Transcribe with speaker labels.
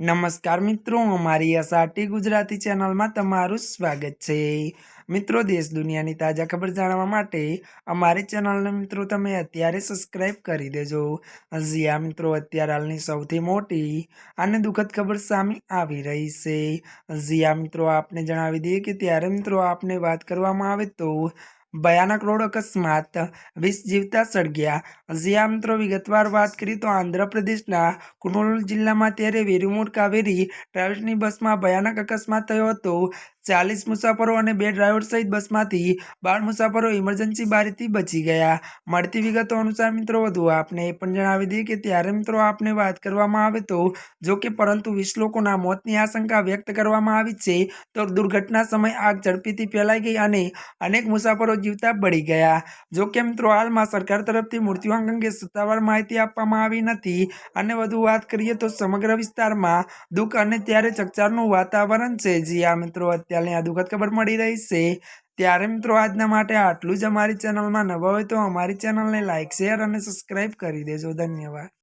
Speaker 1: નમસ્કાર મિત્રો, અમારી એસઆરટી ગુજરાતી ચેનલમાં તમારું સ્વાગત છે. મિત્રો, દેશ દુનિયાની તાજા ખબર જાણવા માટે અમારી ચેનલને મિત્રો તમે અત્યારે સબસ્ક્રાઇબ કરી દેજો. હજી આ મિત્રો, અત્યારે હાલની સૌથી મોટી અને દુઃખદ ખબર સામે આવી રહી છે. હજી આ મિત્રો, આપને જણાવી દઈએ કે ત્યારે મિત્રો આપને વાત કરવામાં આવે તો ભયાનક રોડ અકસ્માત, વીસ જીવતા સળગ્યા. હજી વિગતવાર વાત કરીએ તો આંધ્રપ્રદેશના કુર્નૂલ જિલ્લામાં ત્યારે વેરુમુર કાવેરી ટ્રાવેલ્સની બસમાં ભયાનક અકસ્માત થયો હતો. ચાલીસ મુસાફરો અને બે ડ્રાઈવર સહિત બસમાંથી બાર મુસાફરો ઇમરજન્સી બારીથી બચી ગયા. મળતી વિગતો અનુસાર મિત્રો, વધુ આપને એ પણ જણાવી દઈએ કે ત્યારે મિત્રો આપને વાત કરવામાં આવે તો, જો કે પરંતુ વીસ લોકોના મોતની આશંકા વ્યક્ત કરવામાં આવી છે, તો દુર્ઘટના સમય આગ ઝડપીથી ફેલાઈ ગઈ અને અનેક મુસાફરો જીવતા બળી ગયા. જો કે મિત્રો, હાલમાં સરકાર તરફથી મૃત્યુઆંક અંગે સત્તાવાર માહિતી આપવામાં આવી નથી. અને વધુ વાત કરીએ તો સમગ્ર વિસ્તારમાં દુઃખ અને ત્યારે ચકચારનું વાતાવરણ છે. જી આ મિત્રો અત્યારની આ દુઃખદ ખબર મળી રહી છે. ત્યારે મિત્રો આજના માટે આટલું જ અમારી ચેનલમાં નવા હોય તો અમારી ચેનલને લાઇક શેર અને સબસ્ક્રાઈબ કરી દેજો. ધન્યવાદ.